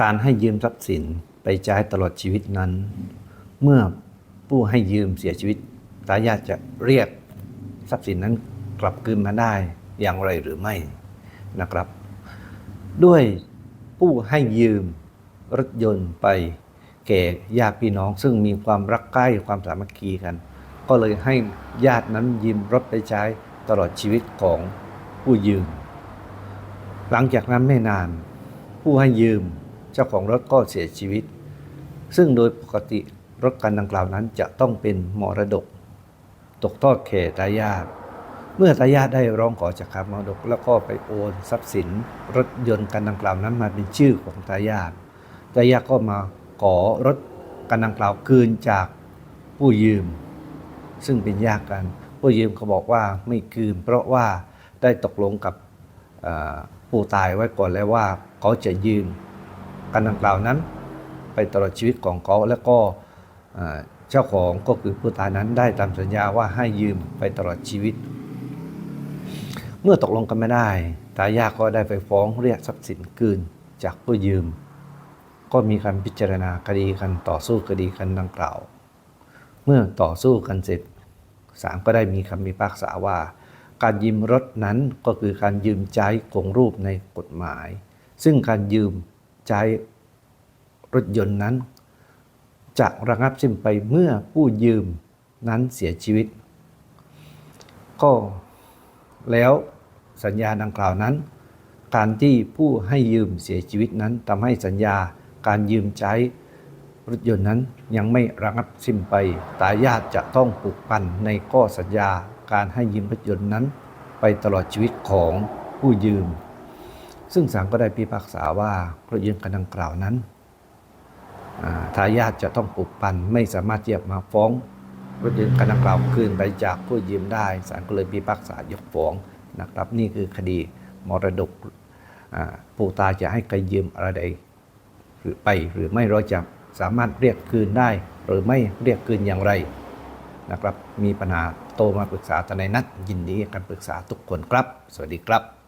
การให้ยืมทรัพย์สินไปใช้ตลอดชีวิตนั้น เมื่อผู้ให้ยืมเสียชีวิตทายาทจะเรียกทรัพย์สินนั้นกลับคืนมาได้อย่างไรหรือไม่นะครับ ด้วยผู้ให้ยืมรถยนต์ไปแก่ญาติพี่น้อง ซึ่งมีความรักใกล้ความสามัคคีกัน ก็เลยให้ญาตินั้นยืมรถไปใช้ตลอดชีวิตของผู้ยืม หลังจากนั้นไม่นาน ผู้ให้ยืม เจ้าของรถก็เสียชีวิต ซึ่งโดยปกติรถคันดังกล่าวนั้นจะต้องเป็นมรดก ตกทอดแก่ทายาทเมื่อทายาทได้ร้องขอจากคามรดก แล้วก็ไปโอนทรัพย์สิน รถยนต์คันดังกล่าวนั้นมาเป็นชื่อของทายาททายาทก็มาขอรถคันดังกล่าวคืนจากผู้ยืม ซึ่งเป็นญาติกัน ผู้ยืมเขาบอกว่าไม่คืน เพราะว่าได้ตกลงกับผู้ตายไว้ก่อนแล้วว่าเขาจะยืม กันดังกล่าวนั้น ไปตลอดชีวิตของเขาแล้วก็เจ้าของก็คือผู้ตายนั้นได้ตามสัญญาว่าให้ยืมไปตลอดชีวิต เมื่อตกลงกันไม่ได้ทายาก็ได้ไปฟ้องเรียกทรัพย์สินคืนจากผู้ยืม ก็มีการพิจารณาคดีกันต่อสู้คดีกันดังกล่าว เมื่อต่อสู้กันเสร็จศาลก็ได้มีคำพิพากษาว่า การยืมรถนั้นก็คือการยืมใช้คงรูปในกฎหมาย ซึ่งการยืม ใช้รถยนต์นั้นจะระงับสิ้นไปเมื่อผู้ยืมนั้นเสียชีวิต ก็แล้วสัญญาดังกล่าวนั้น การที่ผู้ให้ยืมเสียชีวิตนั้นทำให้สัญญาการยืมใช้รถยนต์นั้นยังไม่ระงับสิ้นไปตายาทจะต้องผูกพันในข้อสัญญาการให้ยืมรถยนต์นั้น ไปตลอดชีวิตของผู้ยืม ซึ่งศาลก็ได้พิพากษาว่าพรถยนต์คันดังกล่าวนั้นทายาทจะต้องผูกพันไม่สามารถที่จะมาฟ้องรถยนต์คันดังกล่าวคืนไปจากผู้ยืมได้ศาลก็เลยพิพากษายกฟ้องนะครับ นี่คือคดีมรดกผู้ตายจะให้ใครยืมอะไรใดหรือไปหรือไม่เราจะสามารถเรียกคืนได้ หรือไม่เรียกคืนอย่างไรนะครับ มีปัญหาโตมาปรึกษาทนายนัดยินดีการปรึกษาทุกคนครับ สวัสดีครับ